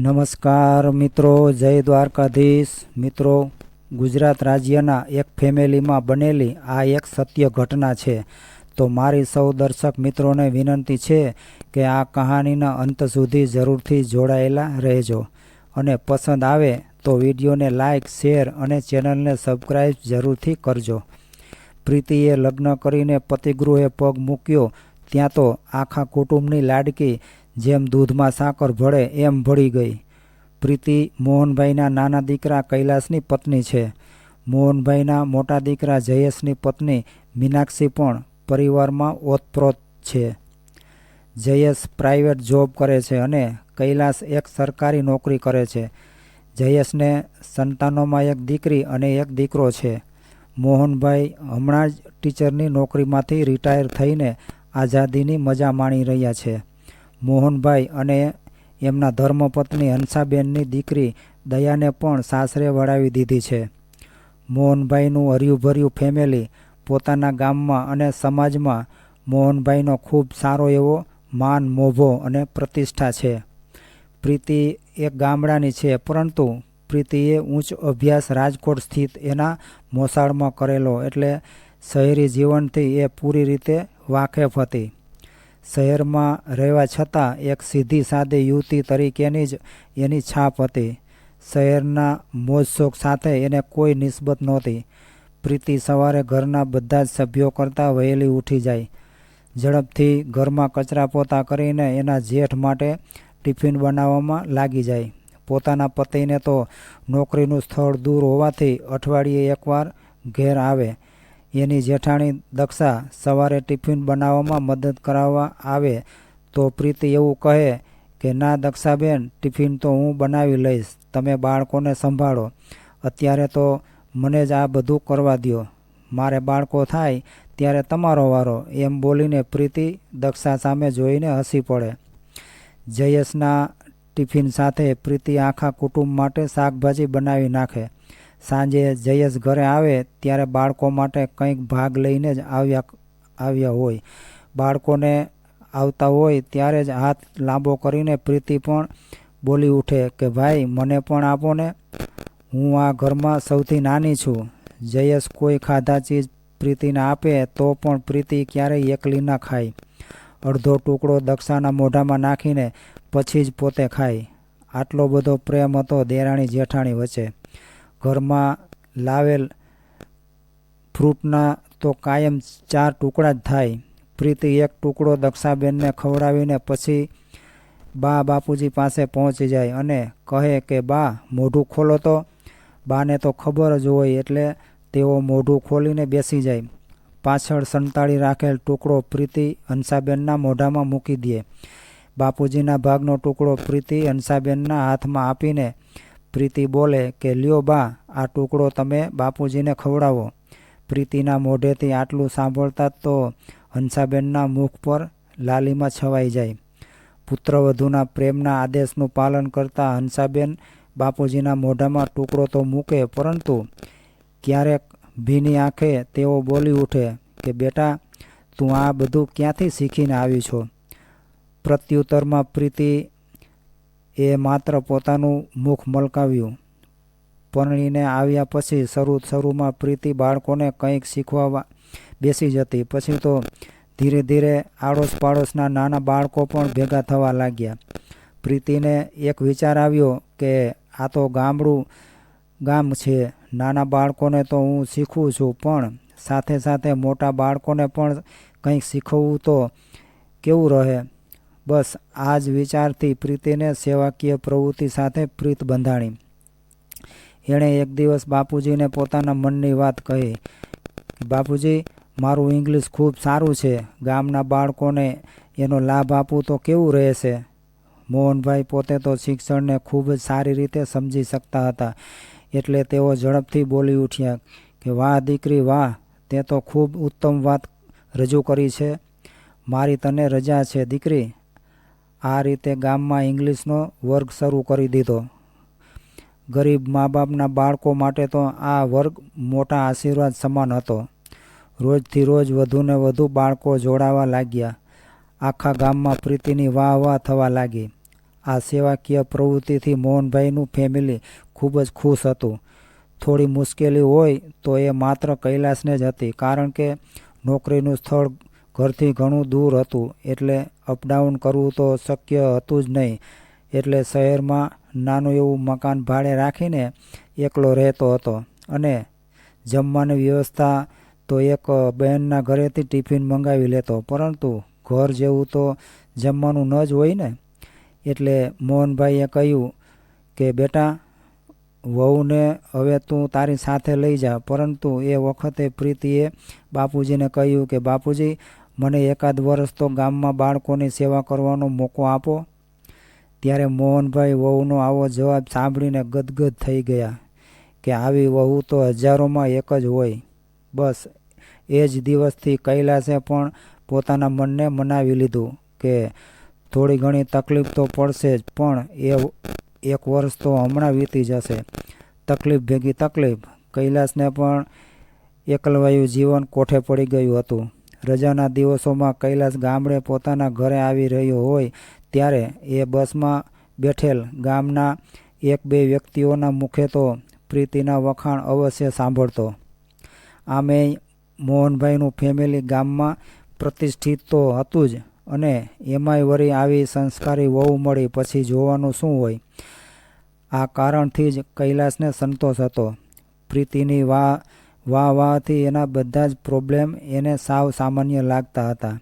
નમસ્કાર મિત્રો, જય દ્વારકાધીશ. મિત્રો, ગુજરાત રાજ્યના એક ફેમિલીમાં બનેલી આ એક સત્ય ઘટના છે. તો મારી સૌ દર્શક મિત્રોને વિનંતી છે કે આ કહાનીના અંત સુધી જરૂરથી જોડાયેલા રહેજો. અને પસંદ આવે તો વિડીયોને લાઇક શેર અને ચેનલને સબસ્ક્રાઈબ જરૂરથી કરજો. પ્રીતિએ લગ્ન કરીને પતિગૃહે પગ મૂક્યો. ત્યાં તો આખા કુટુંબની લાડકી જેમ દૂધમાં સાકર ભળે, એમ ભળી ગઈ. પ્રીતિ મોહનભાઈના નાના દીકરા કૈલાસની પત્ની છે. મોહનભાઈના મોટા દીકરા જયેશની પત્ની મીનાક્ષી પણ પરિવારમાં ઓતપ્રોત છે. જયેશ પ્રાઇવેટ જોબ કરે છે અને કૈલાસ એક સરકારી નોકરી કરે છે. જયેશને સંતાનોમાં એક દીકરી અને એક દીકરો છે. મોહનભાઈ હમણાં જ ટીચરની નોકરીમાંથી રિટાયર થઈને આઝાદીની મજા માણી રહ્યા છે. મોહનભાઈ અને એમના ધર્મપત્ની હંસાબેનની દીકરી દયાને પણ સાસરે વળાવી દીધી છે. મોહનભાઈનું હર્યુંભર્યું ફેમિલી પોતાના ગામમાં અને સમાજમાં મોહનભાઈનો ખૂબ સારો એવો માન, મોભો અને પ્રતિષ્ઠા છે. પ્રીતિ એક ગામડાની છે, પરંતુ પ્રીતિએ ઉચ્ચ અભ્યાસ રાજકોટ સ્થિત એના મોસાળમાં કરેલો, એટલે શહેરી જીવનથી એ પૂરી રીતે વાકેફ હતી. શહેરમાં રહેવા છતાં એક સીધી સાદી યુવતી તરીકેની જ એની છાપ હતી. શહેરના મોજશોખ સાથે એને કોઈ નિસ્બત નહોતી. પ્રીતિ સવારે ઘરના બધા જ સભ્યો કરતાં વહેલી ઉઠી જાય. ઝડપથી ઘરમાં કચરા પોતા કરીને એના જેઠ માટે ટિફિન બનાવવામાં લાગી જાય. પોતાના પતિને તો નોકરીનું સ્થળ દૂર હોવાથી અઠવાડિયે એકવાર ઘેર આવે. એની જેઠાણી દક્ષા સવારે ટિફિન બનાવવામાં મદદ કરાવવા આવે તો પ્રીતિ એવું કહે કે, ના દક્ષાબેન, ટિફિન તો હું બનાવી લઈશ. તમે બાળકોને સંભાળો. અત્યારે તો મને જ આ બધું કરવા દો મારે બાળકો થાય ત્યારે તમારો વારો. એમ બોલીને પ્રીતિ દક્ષા સામે જોઈને હસી પડે. જયેશના ટિફિન સાથે પ્રીતિ આખા કુટુંબ માટે શાકભાજી બનાવી નાખે. સાંજે જયેશ ઘરે આવે ત્યારે બાળકો માટે કંઈક ભાગ લઈને જ આવ્યા આવ્યા હોય. બાળકોને આવતા હોય ત્યારે જ હાથ લાંબો કરીને પ્રીતિ પણ બોલી ઉઠે કે, ભાઈ, મને પણ આપો ને. હું આ ઘરમાં સૌથી નાની છું. જયેશ કોઈ ખાધા ચીજ પ્રીતિને આપે તો પણ પ્રીતિ ક્યારેય એકલી ના ખાય. અડધો ટુકડો દક્ષાના મોઢામાં નાખીને પછી જ પોતે ખાય. આટલો બધો પ્રેમ હતો દેરાણી જેઠાણી વચ્ચે. ઘરમાં લાવેલ ફ્રૂટના તો કાયમ ચાર ટુકડા જ થાય. પ્રીતિ એક ટુકડો દક્ષાબેનને ખવડાવીને પછી બા બાપુજી પાસે પહોંચી જાય અને કહે કે, બા, મોઢું ખોલો તો. બાને તો ખબર જ હોય એટલે તેઓ મોઢું ખોલીને બેસી જાય. પાછળ સંતાડી રાખેલ ટુકડો પ્રીતિ હંસાબેનના મોઢામાં મૂકી દે. બાપુજીના ભાગનો ટુકડો પ્રીતિ હંસાબેનના હાથમાં આપીને પ્રીતિ બોલે કે, લ્યો બા, આ ટુકડો તમે બાપુજીને ખવડાવો. પ્રીતિના મોઢેથી આટલું સાંભળતા તો હંસાબેનના મુખ પર લાલીમાં છવાઈ જાય. પુત્રવધુના પ્રેમના આદેશનું પાલન કરતા હંસાબેન બાપુજીના મોઢામાં ટુકડો તો મૂકે, પરંતુ ક્યારેક ભીની આંખે તેઓ બોલી ઉઠે કે, બેટા, તું આ બધું ક્યાંથી શીખીને આવી છો? પ્રત્યુત્તરમાં પ્રીતિ એ માત્ર પોતાનું મુખ મલકાવ્યું. પરણીને આવ્યા પછી શરૂ શરૂમાં પ્રીતિ બાળકોને કંઈક શીખવા બેસી જતી. પછી તો ધીરે ધીરે આડોશ પાડોશના નાના બાળકો પણ ભેગા થવા લાગ્યા. પ્રીતિને એક વિચાર આવ્યો કે આ તો ગામડું ગામ છે. નાના બાળકોને તો હું શીખવું છું, પણ સાથે સાથે મોટા બાળકોને પણ કંઈક શીખવવું તો કેવું રહે? બસ આ જ વિચારથી પ્રીતિને સેવાકીય પ્રવૃત્તિ સાથે પ્રીત બંધાણી. એણે એક દિવસ બાપુજીને પોતાના મનની વાત કહી, બાપુજી, મારું ઇંગ્લિશ ખૂબ સારું છે. ગામના બાળકોને એનો લાભ આપવું તો કેવું રહેશે? મોહનભાઈ પોતે તો શિક્ષણને ખૂબ જ સારી રીતે સમજી શકતા હતા, એટલે તેઓ ઝડપથી બોલી ઉઠ્યા કે, વાહ, દીકરી, વાહ, તે તો ખૂબ ઉત્તમ વાત રજૂ કરી છે. મારી તને રજા છે, દીકરી. આ રીતે ગામમાં ઇંગ્લિશનો વર્ગ શરૂ કરી દીધો. ગરીબ મા બાપના બાળકો માટે તો આ વર્ગ મોટા આશીર્વાદ સમાન હતો. રોજથી રોજ વધુને વધુ બાળકો જોડાવા લાગ્યા. આખા ગામમાં પ્રીતિની વાહ વાહ થવા લાગી. આ સેવાકીય પ્રવૃત્તિથી મોહનભાઈનું ફેમિલી ખૂબ જ ખુશ હતું. થોડી મુશ્કેલી હોય તો એ માત્ર કૈલાસને જ હતી, કારણ કે નોકરીનું સ્થળ ઘરથી ઘણું દૂર હતું, એટલે અપડાઉન કરવું તો શક્ય હતું જ નહીં. એટલે શહેરમાં નાનું એવું મકાન ભાડે રાખીને એકલો રહેતો હતો. અને જમવાની વ્યવસ્થા તો એક બહેનના ઘરેથી ટિફિન મંગાવી લેતો. પરંતુ ઘર જેવું તો જમવાનું ન જ હોય ને. એટલે મોહનભાઈએ કહ્યું કે, બેટા, વહુને હવે તું તારી સાથે લઈ જા. પરંતુ એ વખતે પ્રીતિએ બાપુજીને કહ્યું કે, બાપુજી મને એકાદ વર્ષ તો ગામમાં બાળકોની સેવા કરવાનો મોકો આપો. ત્યારે મોહનભાઈ વહુનો આવો જવાબ સાંભળીને ગદગદ થઈ ગયા કે આવી વહુ તો હજારોમાં એક જ હોય. બસ, એ જ દિવસથી કૈલાસે પણ પોતાના મનને મનાવી લીધું કે થોડી ઘણી તકલીફ તો પડશે જ, પણ એ એક વર્ષ તો હમણાં વીતી જશે. તકલીફ ભેગી તકલીફ. કૈલાસને પણ એકલવાયું જીવન કોઠે પડી ગયું હતું. રજાના દિવસોમાં કૈલાસ ગામડે પોતાના ઘરે આવી રહ્યો હોય ત્યારે એ બસમાં બેઠેલ ગામના એક બે વ્યક્તિઓના મુખે તો પ્રીતિના વખાણ અવશ્ય સાંભળતો. આમે મોહનભાઈનું ફેમિલી ગામમાં પ્રતિષ્ઠિત તો હતું જ અને એમાંય વળી આવી સંસ્કારી વહુ મળી પછી જોવાનું શું હોય? આ કારણથી જ કૈલાસને સંતોષ હતો. પ્રીતિની વાહ વાહ વાહથી એના બધા જ પ્રોબ્લેમ એને સાવ સામાન્ય લાગતા હતા.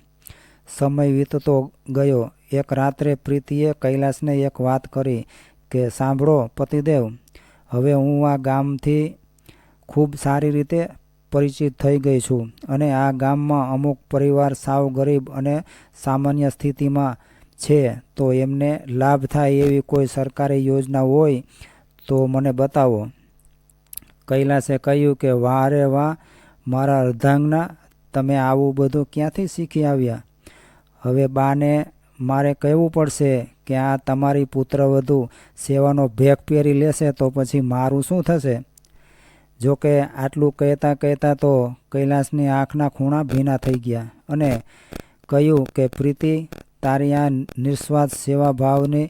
સમય વીતતો ગયો. એક રાત્રે પ્રીતિએ કૈલાસને એક વાત કરી કે, સાંભળો પતિદેવ, હવે હું આ ગામથી ખૂબ સારી રીતે પરિચિત થઈ ગઈ છું અને આ ગામમાં અમુક પરિવાર સાવ ગરીબ અને સામાન્ય સ્થિતિમાં છે, તો એમને લાભ થાય એવી કોઈ સરકારી યોજના હોય તો મને બતાવો. કૈલાસે કહ્યું કે વાહ રે વાહ, મારા અર્ધાંગના તમે આવું બધું ક્યાંથી શીખી આવ્યા? હવે બાને મારે કહેવું પડશે કે, આ તમારી પુત્રવધુ સેવાનો ભેગ પહેરી લેશે તો પછી મારું શું થશે? જોકે આટલું કહેતા કહેતા તો કૈલાસની આંખના ખૂણા ભીના થઈ ગયા અને કહ્યું કે, પ્રીતિ, તારી આ નિસ્વાર્થ સેવાભાવની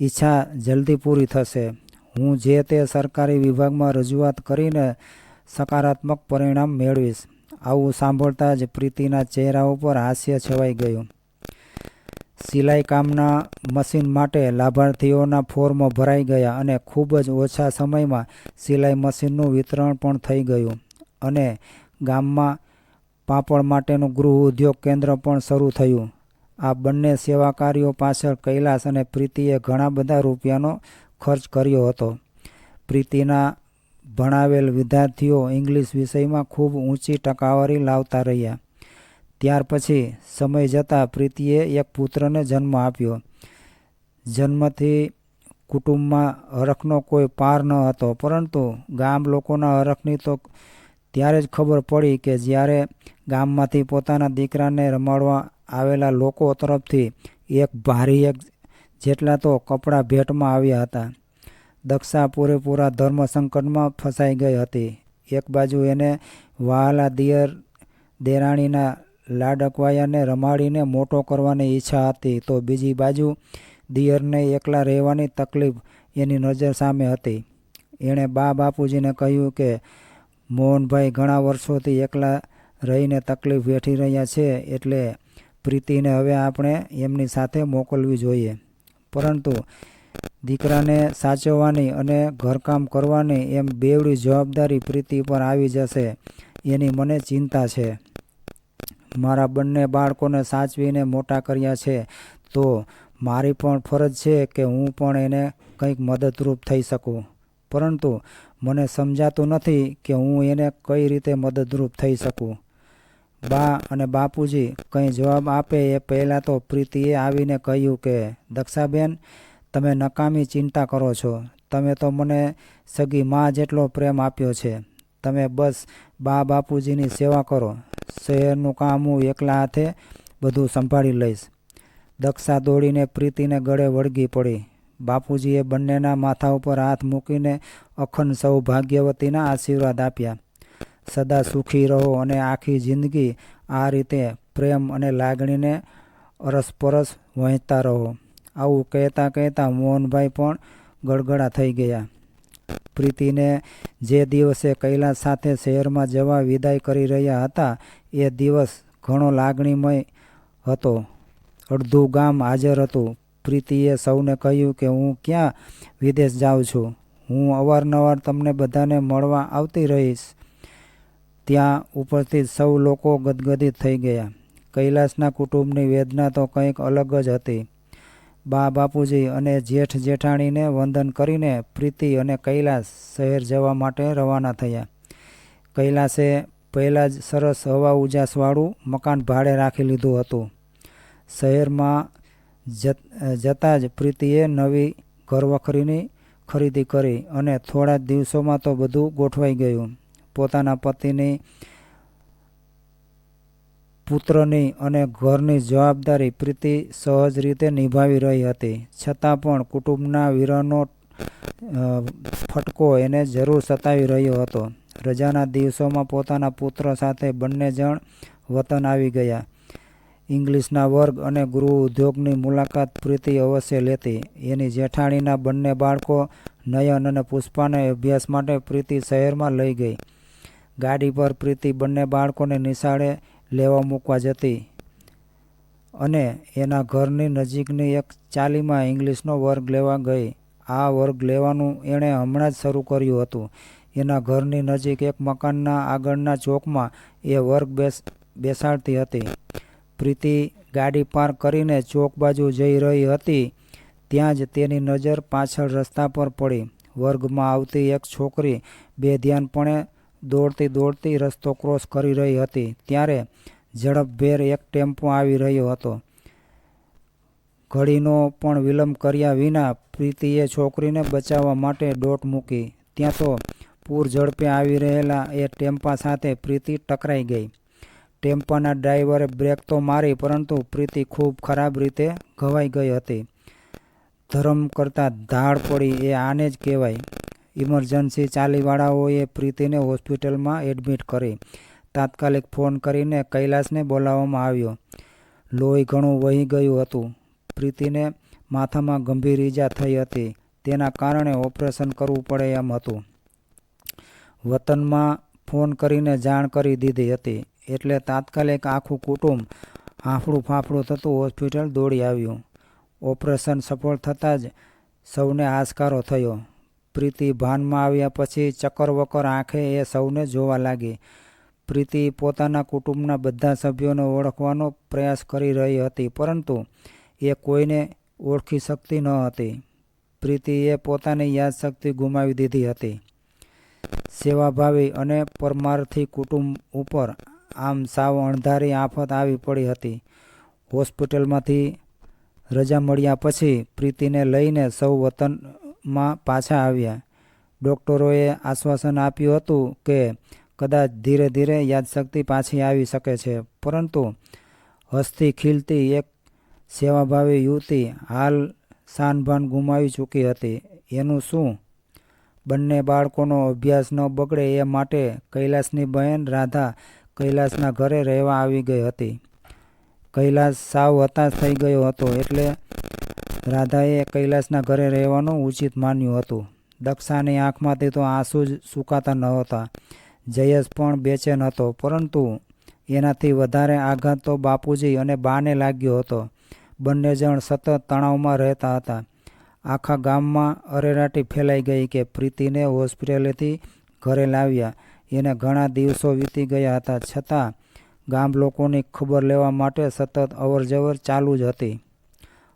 ઈચ્છા જલ્દી પૂરી થશે. હું જે તે સરકારી વિભાગમાં રજૂઆત કરીને સકારાત્મક પરિણામ મેળવીશ. આવું સાંભળતા જ પ્રીતિના ચહેરા ઉપર હાસ્ય છવાઈ ગયું. સિલાઈ કામના મશીન માટે લાભાર્થીઓના ફોર્મ ભરાઈ ગયા અને ખૂબ જ ઓછા સમયમાં સિલાઈ મશીનનું વિતરણ પણ થઈ ગયું. અને ગામમાં પાપડ માટેનું ગૃહ ઉદ્યોગ કેન્દ્ર પણ શરૂ થયું. આ બંને સેવા કાર્યો પાછળ કૈલાસ અને પ્રીતિએ ઘણા બધા રૂપિયાનો ખર્ચ કર્યો હતો. પ્રીતિના ભણાવેલ વિદ્યાર્થીઓ ઇંગ્લિશ વિષયમાં ખૂબ ઊંચી ટકાવારી લાવતા રહ્યા. ત્યાર પછી સમય જતાં પ્રીતિએ એક પુત્રને જન્મ આપ્યો. જન્મથી કુટુંબમાં હરખનો કોઈ પાર ન હતો, પરંતુ ગામ લોકોના હરખની તો ત્યારે જ ખબર પડી કે જ્યારે ગામમાંથી પોતાના દીકરાને રમાડવા આવેલા લોકો તરફથી એક ભારી એક જેટલા તો કપડાં ભેટમાં આવ્યા હતા. દક્ષા પૂરેપૂરા ધર્મ સંકટમાં ફસાઈ ગઈ હતી. એક બાજુ એને વહાલા દિયર દેરાણીના લાડકવાયાને રમાડીને મોટો કરવાની ઈચ્છા હતી, તો બીજી બાજુ દિયરને એકલા રહેવાની તકલીફ એની નજર સામે હતી. એણે બા બાપુજીને કહ્યું કે, મોહનભાઈ ઘણા વર્ષોથી એકલા રહીને તકલીફ વેઠી રહ્યા છે, એટલે પ્રીતિને હવે આપણે એમની સાથે મોકલવી જોઈએ. પરંતુ દીકરાને સાચવવાની અને ઘરકામ કરવાની એમ બેવડી જવાબદારી પ્રીતિ પર આવી જશે. એની મને ચિંતા છે. મારા બંને બાળકોને સાચવીને મોટા કર્યા છે. તો મારી પણ ફરજ છે કે હું પણ એને કંઈક મદદરૂપ થઈ શકું. પરંતુ મને સમજાતું નથી કે હું એને કઈ રીતે મદદરૂપ થઈ શકું. બા અને બાપુજી કંઈ જવાબ આપે એ પહેલાં તો પ્રીતિએ આવીને કહ્યું કે, દક્ષાબેન, તમે નકામી ચિંતા કરો છો. તમે તો મને સગી મા જેટલો પ્રેમ આપ્યો છે. તમે બસ બા બાપુજીની સેવા કરો. શહેરનું કામ હું એકલા હાથે બધું સંભાળી લઈશ. દક્ષા દોડીને પ્રીતિને ગળે વળગી પડી. બાપુજીએ બંનેના માથા ઉપર હાથ મૂકીને અખંડ સૌભાગ્યવતીના આશીર્વાદ આપ્યા. સદા સુખી રહો અને આખી જિંદગી આ રીતે પ્રેમ અને લાગણીને અરસપરસ વહેંચતા રહો. આવું કહેતા કહેતા મોહનભાઈ પણ ગળગળા થઈ ગયા. પ્રીતિને જે દિવસે કૈલાસ સાથે શહેરમાં જવા વિદાય કરી રહ્યા હતા એ દિવસ ઘણો લાગણીમય હતો. અડધું ગામ હાજર હતું. પ્રીતિએ સૌને કહ્યું કે હું ક્યાં વિદેશ જાઉં છું? હું અવારનવાર તમને બધાને મળવા આવતી રહીશ. ત્યાં ઉપસ્થિત સૌ લોકો ગદગદિત થઈ ગયા. કૈલાસના કુટુંબની વેદના તો કંઈક અલગ જ હતી. બા બાપુજી અને જેઠ જેઠાણીને વંદન કરીને પ્રીતિ અને કૈલાસ શહેર જવા માટે રવાના થયા. કૈલાસે પહેલાં જ સરસ હવા ઉજાસવાળું મકાન ભાડે રાખી લીધું હતું. શહેરમાં જત જ પ્રીતિએ નવી ઘરવખરીની ખરીદી કરી અને થોડા જ દિવસોમાં તો બધું ગોઠવાઈ ગયું. પોતાના પતિની પુત્રની અને ઘરની જવાબદારી પ્રીતિ સહજ રીતે નિભાવી રહી હતી. છતાં પણ કુટુંબના વીરનો ફટકો એને જરૂર સતાવી રહ્યો હતો. રજાના દિવસોમાં પોતાના પુત્ર સાથે બંને જણ વતન આવી ગયા. ઇંગ્લિશના વર્ગ અને ગૃહ ઉદ્યોગની મુલાકાત પ્રીતિ અવશ્ય લેતી. એની જેઠાણીના બંને બાળકો નયન અને પુષ્પાને અભ્યાસ માટે પ્રીતિ શહેરમાં લઈ ગઈ. ગાડી પર પ્રીતિ બંને બાળકોને નિશાળે લેવા મૂકવા જતી અને એના ઘરની નજીકની એક ચાલીમાં ઇંગ્લિશનો વર્ગ લેવા ગઈ. આ વર્ગ લેવાનું એણે હમણાં જ શરૂ કર્યું હતું. એના ઘરની નજીક એક મકાનના આગળના ચોકમાં એ વર્ગ બેસ, બેસાડતી હતી. પ્રીતિ ગાડી પાર્ક કરીને ચોક બાજુ જઈ રહી હતી, ત્યાં જ તેની નજર પાછળ રસ્તા પર પડી. વર્ગમાં આવતી એક છોકરી બેધ્યાનપણે દોડતી દોડતી રસ્તો ક્રોસ કરી રહી હતી. ત્યારે ઝડપભેર એક ટેમ્પો આવી રહ્યો હતો. ઘડીનો પણ વિલંબ કર્યા વિના પ્રીતિએ છોકરીને બચાવવા માટે દોટ મૂકી. ત્યાં તો પૂર ઝડપે આવી રહેલા એ ટેમ્પા સાથે પ્રીતિ ટકરાઈ ગઈ. ટેમ્પાના ડ્રાઈવરે બ્રેક તો મારી, પરંતુ પ્રીતિ ખૂબ ખરાબ રીતે ઘવાઈ ગઈ હતી. ધરમ કરતાં ધાડ પડી એ આને જ કહેવાય. ઇમરજન્સી ચાલીવાળાઓએ પ્રીતિને હોસ્પિટલમાં એડમિટ કરી. તાત્કાલિક ફોન કરીને કૈલાસને બોલાવવામાં આવ્યો. લોહી ઘણું વહી ગયું હતું. પ્રીતિને માથામાં ગંભીર ઈજા થઈ હતી. તેના કારણે ઓપરેશન કરવું પડે એમ હતું. વતનમાં ફોન કરીને જાણ કરી દીધી હતી. એટલે તાત્કાલિક આખું કુટુંબ હાંફળું ફાંફળું થતું હોસ્પિટલ દોડી આવ્યું. ઓપરેશન સફળ થતાં જ સૌને આસકારો થયો. પ્રીતિ ભાનમાં આવ્યા પછી ચક્કર વકર આંખે એ સૌને જોવા લાગી. પ્રીતિ પોતાના કુટુંબના બધા સભ્યોને ઓળખવાનો પ્રયાસ કરી રહી હતી, પરંતુ એ કોઈને ઓળખી શકતી ન હતી. પ્રીતિએ પોતાની યાદશક્તિ ગુમાવી દીધી હતી. સેવાભાવી અને પરમાર્થી કુટુંબ ઉપર આમ સાવ અણધારી આફત આવી પડી હતી. હોસ્પિટલમાંથી રજા મળ્યા પછી પ્રીતિને લઈને સૌ વતનમાં પાછા આવ્યા. ડૉક્ટરોએ આશ્વાસન આપ્યું હતું કે કદાચ ધીરે ધીરે યાદશક્તિ પાછી આવી શકે છે, પરંતુ હસતી ખીલતી એક સેવાભાવી યુવતી હાલ શાનભાન ગુમાવી ચૂકી હતી. એનું શું? બંને બાળકોનો અભ્યાસ ન બગડે એ માટે કૈલાસની બહેન રાધા કૈલાસના ઘરે રહેવા આવી ગઈ હતી. કૈલાસ સાવ હતાશ થઈ ગયો હતો એટલે રાધાએ કૈલાસના ઘરે રહેવાનું ઉચિત માન્યું હતું. દક્ષાની આંખમાંથી તો આંસુ જ સુકાતા નહોતા જયેશ પણ બેચેન હતો, પરંતુ એનાથી વધારે આઘાત તો બાપુજી અને બાને લાગ્યો હતો. બંને જણ સતત તણાવમાં રહેતા હતા. આખા ગામમાં અરેરાટી ફેલાઈ ગઈ કે પ્રીતિને હોસ્પિટલેથી ઘરે લાવ્યા. એને ઘણા દિવસો વીતી ગયા હતા, છતાં ગામ લોકોની ખબર લેવા માટે સતત અવરજવર ચાલુ જ હતી.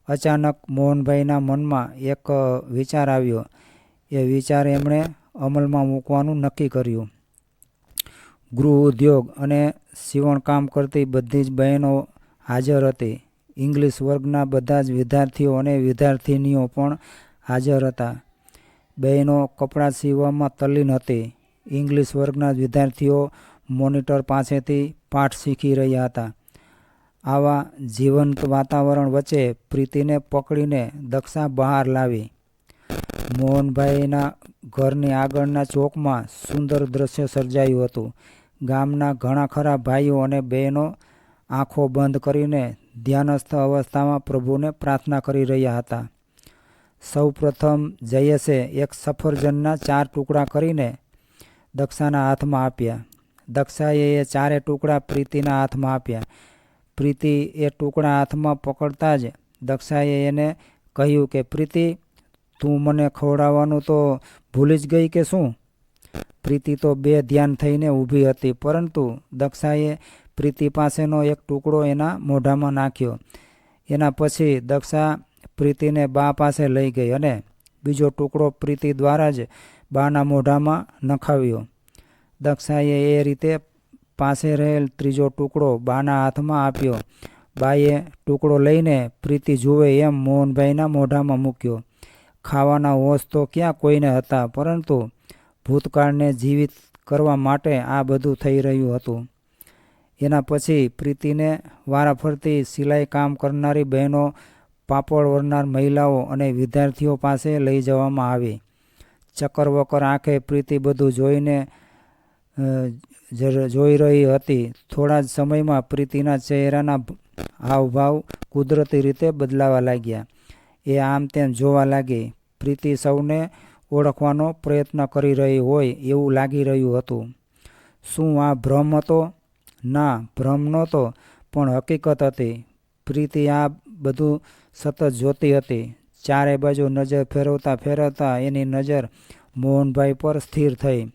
અચાનક મોહનભાઈના મનમાં એક વિચાર આવ્યો. એ વિચાર એમણે અમલમાં મૂકવાનું નક્કી કર્યું. ગૃહ ઉદ્યોગ અને સીવણકામ કરતી બધી જ બહેનો હાજર હતી. ઇંગ્લિશ વર્ગના બધા જ વિદ્યાર્થીઓ અને વિદ્યાર્થિનીઓ પણ હાજર હતા. બહેનો કપડાં સીવવામાં તલ્લીન હતી. ઇંગ્લિશ વર્ગના વિદ્યાર્થીઓ મોનિટર પાસેથી પાઠ શીખી રહ્યા હતા. આવા જીવંત વાતાવરણ વચ્ચે પ્રીતિને પકડીને દક્ષા બહાર લાવી. મોહનભાઈના ઘરની આગળના ચોકમાં સુંદર દ્રશ્ય સર્જાયું હતું. ગામના ઘણા ખરા ભાઈઓ અને બહેનો આંખો બંધ કરીને ધ્યાનસ્થ અવસ્થામાં પ્રભુને પ્રાર્થના કરી રહ્યા હતા. સૌ પ્રથમ જયેશે એક સફરજનના ચાર ટુકડા કરીને દક્ષાના હાથમાં આપ્યા. દક્ષાએ એ ચારે ટુકડા પ્રીતિના હાથમાં આપ્યા. પ્રીતિ એ ટુકડા હાથમાં પકડતા જ દક્ષાએ એને કહ્યું કે, પ્રીતિ, તું મને ખવડાવવાનું તો ભૂલી જ ગઈ કે શું? પ્રીતિ તો બે ધ્યાન થઈને ઊભી હતી, પરંતુ દક્ષાએ પ્રીતિ પાસેનો એક ટુકડો એના મોઢામાં નાખ્યો. એના પછી દક્ષા પ્રીતિને બા પાસે લઈ ગઈ અને બીજો ટુકડો પ્રીતિ દ્વારા જ બાના મોઢામાં નખાવ્યો. દક્ષાએ એ રીતે પાસે રહેલ ત્રીજો ટુકડો બાના હાથમાં આપ્યો. બાએ ટુકડો લઈને પ્રીતિ જુએ એમ મોહનભાઈના મોઢામાં મૂક્યો. ખાવાના હોશ તો ક્યાં કોઈને હતા, પરંતુ ભૂતકાળને જીવિત કરવા માટે આ બધું થઈ રહ્યું હતું. એના પછી પ્રીતિને વારાફરતી સિલાઈ કામ કરનારી બહેનો પાપડ વરનાર મહિલાઓ અને વિદ્યાર્થીઓ પાસે લઈ જવામાં આવી. ચક્કર વકર આંખે પ્રીતિ બધું જોઈને જોઈ રહી હતી, થોડા જ સમયમાં પ્રીતિના ચહેરાના હાવભાવ કુદરતી રીતે બદલાવા લાગ્યા. એ આમ તેમ જોવા લાગી. પ્રીતિ સૌને ઓળખવાનો પ્રયત્ન કરી રહી હોય એવું લાગી રહ્યું હતું. શું આ ભ્રમ હતો? ના, ભ્રમ નહોતો, પણ હકીકત હતી. પ્રીતિ આ બધું સતત જોતી હતી. ચારે બાજુ નજર ફેરવતા ફેરવતા એની નજર મોહનભાઈ પર સ્થિર થઈ.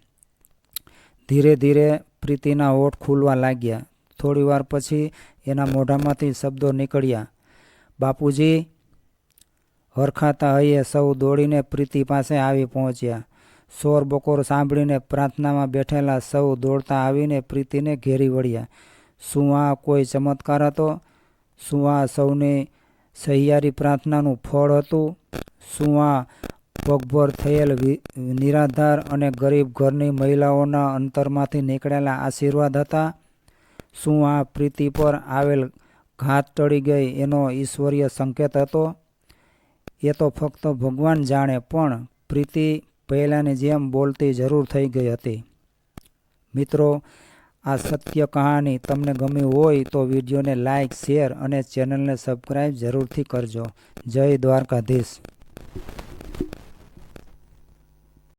ધીરે ધીરે પ્રીતિના હોઠ ખુલવા લાગ્યા. થોડીવાર પછી એના મોઢામાંથી શબ્દો નીકળ્યા. બાપુજી, હરખાતા હૈયે સૌ દોડીને પ્રીતિ પાસે આવી પહોંચ્યા. સોર બકોર સાંભળીને પ્રાર્થનામાં બેઠેલા સૌ દોડતા આવીને પ્રીતિને ઘેરી વળ્યા. શું આ કોઈ ચમત્કાર હતો? શું આ સૌની સહિયારી પ્રાર્થનાનું ફળ હતું? શું આ પગભર થયેલ નિરાધાર અને ગરીબ ઘરની મહિલાઓના અંતરમાંથી નીકળેલા આશીર્વાદ હતા. શું આ પ્રીતિ પર આવેલ ઘાત ટળી ગઈ એનો ઈશ્વરીય સંકેત હતો? એ તો ફક્ત ભગવાન જાણે, પણ પ્રીતિ પહેલાંની જેમ બોલતી જરૂર થઈ ગઈ હતી. મિત્રો, આ સત્ય કહાની તમને ગમી હોય તો વિડીયોને લાઇક શેર અને ચેનલને સબસ્ક્રાઈબ જરૂરથી કરજો. જય દ્વારકાધીશ.